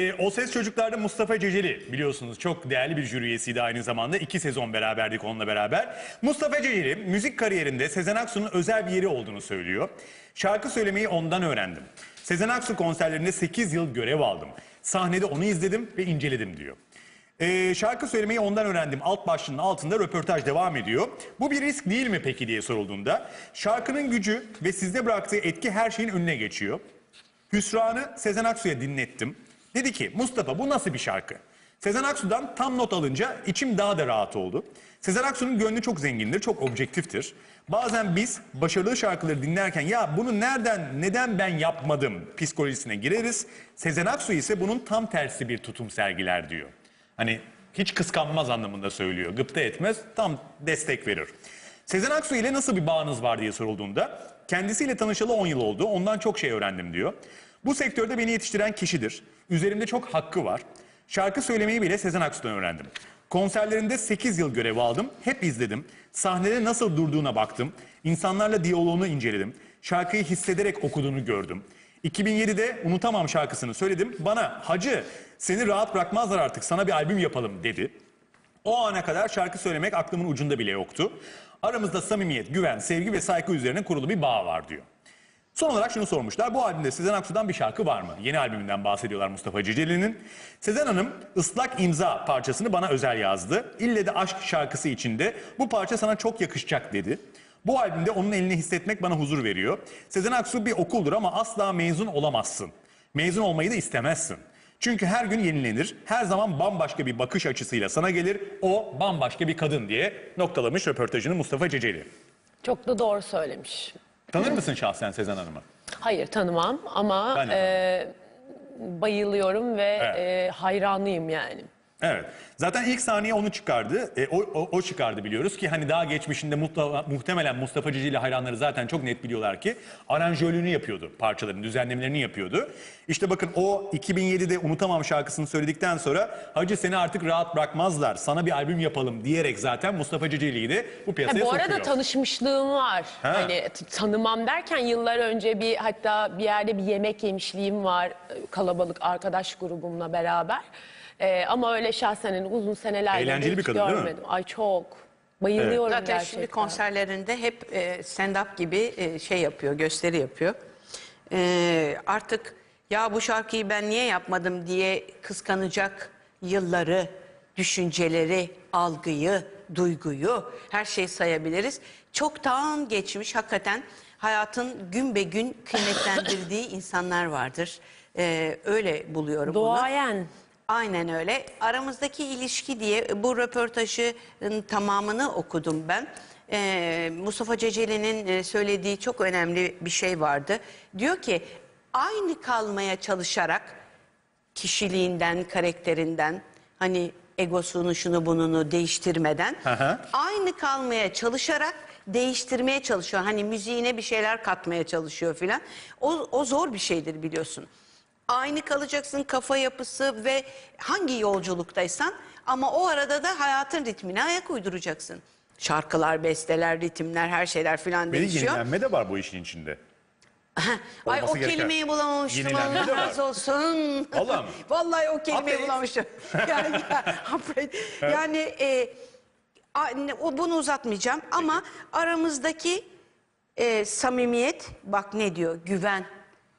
E, o Ses Çocuklar'da Mustafa Ceceli biliyorsunuz çok değerli bir jüri üyesiydi aynı zamanda. iki sezon beraberdik onunla beraber. Mustafa Ceceli müzik kariyerinde Sezen Aksu'nun özel bir yeri olduğunu söylüyor. Şarkı söylemeyi ondan öğrendim. Sezen Aksu konserlerinde 8 yıl görev aldım. Sahnede onu izledim ve inceledim diyor. E, şarkı söylemeyi ondan öğrendim. Alt başlığının altında röportaj devam ediyor. Bu bir risk değil mi peki diye sorulduğunda şarkının gücü ve sizde bıraktığı etki her şeyin önüne geçiyor. Hüsranı Sezen Aksu'ya dinlettim. Dedi ki Mustafa bu nasıl bir şarkı? Sezen Aksu'dan tam not alınca içim daha da rahat oldu. Sezen Aksu'nun gönlü çok zengindir, çok objektiftir. Bazen biz başarılı şarkıları dinlerken ya bunu nereden, neden ben yapmadım psikolojisine gireriz. Sezen Aksu ise bunun tam tersi bir tutum sergiler diyor. Hani hiç kıskanmaz anlamında söylüyor. Gıpta etmez, tam destek verir. Sezen Aksu ile nasıl bir bağınız var diye sorulduğunda kendisiyle tanışalı 10 yıl oldu. Ondan çok şey öğrendim diyor. Bu sektörde beni yetiştiren kişidir. Üzerimde çok hakkı var. Şarkı söylemeyi bile Sezen Aksu'dan öğrendim. Konserlerinde 8 yıl görev aldım. Hep izledim. Sahnede nasıl durduğuna baktım. İnsanlarla diyaloğunu inceledim. Şarkıyı hissederek okuduğunu gördüm. 2007'de Unutamam şarkısını söyledim. Bana hacı seni rahat bırakmazlar artık sana bir albüm yapalım dedi. O ana kadar şarkı söylemek aklımın ucunda bile yoktu. Aramızda samimiyet, güven, sevgi ve saygı üzerine kurulu bir bağ var diyor. Son olarak şunu sormuşlar. Bu albümde Sezen Aksu'dan bir şarkı var mı? Yeni albümünden bahsediyorlar Mustafa Ceceli'nin. Sezen Hanım ıslak imza parçasını bana özel yazdı. İlle de aşk şarkısı içinde bu parça sana çok yakışacak dedi. Bu albümde onun elini hissetmek bana huzur veriyor. Sezen Aksu bir okuldur ama asla mezun olamazsın. Mezun olmayı da istemezsin. Çünkü her gün yenilenir, her zaman bambaşka bir bakış açısıyla sana gelir. O bambaşka bir kadın diye noktalamış röportajını Mustafa Ceceli. Çok da doğru söylemiş. Tanır mısın şahsen Sezen Hanım'ı? Hayır tanımam ama Ben de e, bayılıyorum ve Evet. e, hayranıyım yani. Evet. Zaten ilk saniye onu çıkardı. E, o, o, o çıkardı biliyoruz ki hani daha geçmişinde mutla, muhtemelen Mustafa Ceceli hayranları zaten çok net biliyorlar ki aranjörlüğünü yapıyordu parçaların, düzenlemelerini yapıyordu. İşte bakın o 2007'de Unutamam şarkısını söyledikten sonra Hacı seni artık rahat bırakmazlar, sana bir albüm yapalım diyerek zaten Mustafa Ceceli'yi de bu Ha, piyasaya bu arada sokuyor. tanışmışlığım var. Ha. Hani tanımam derken yıllar önce bir hatta bir yerde bir yemek yemişliğim var e, kalabalık arkadaş grubumla beraber. E, ama öyle şahsen uzun senelerdir Eğlenceli bir kadın, değil mi? görmedim. Ay çok. Bayılıyorum Zaten gerçekten. şimdi konserlerinde hep e, stand-up gibi e, şey yapıyor, gösteri yapıyor. E, artık ya bu şarkıyı ben niye yapmadım diye kıskanacak yılları, düşünceleri, algıyı, duyguyu her şeyi sayabiliriz. Çoktan geçmiş hakikaten hayatın gün be gün kıymetlendirdiği insanlar vardır. E, öyle buluyorum bunu. Doğayen. Aynen öyle. Aramızdaki ilişki diye bu röportajın tamamını okudum ben. Ee, Mustafa Ceceli'nin e, söylediği çok önemli bir şey vardı. Diyor ki aynı kalmaya çalışarak kişiliğinden, karakterinden hani egosunu şunu bununu değiştirmeden hı. aynı kalmaya çalışarak değiştirmeye çalışıyor. Hani müziğine bir şeyler katmaya çalışıyor filan. O, o zor bir şeydir biliyorsun. Aynı kalacaksın kafa yapısı ve hangi yolculuktaysan ama o arada da hayatın ritmine ayak uyduracaksın. Şarkılar, besteler, ritimler, her şeyler filan Beni değişiyor. yenilenme de var bu işin içinde. Ay o olması gereken. kelimeyi bulamamıştım. Yenilenme Allah de var. razı olsun. Vallahi mi? Vallahi o kelimeyi Affet. bulamamıştım. yani, yani e, a- ne- o bunu uzatmayacağım ama aramızdaki e, samimiyet bak ne diyor güven.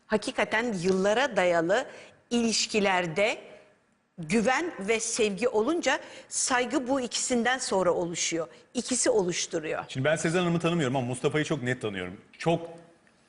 Hakikaten yıllara dayalı ilişkilerde güven ve sevgi olunca saygı bu ikisinden sonra oluşuyor. İkisi oluşturuyor. Şimdi ben Sezen Hanım'ı tanımıyorum ama Mustafa'yı çok net tanıyorum. Çok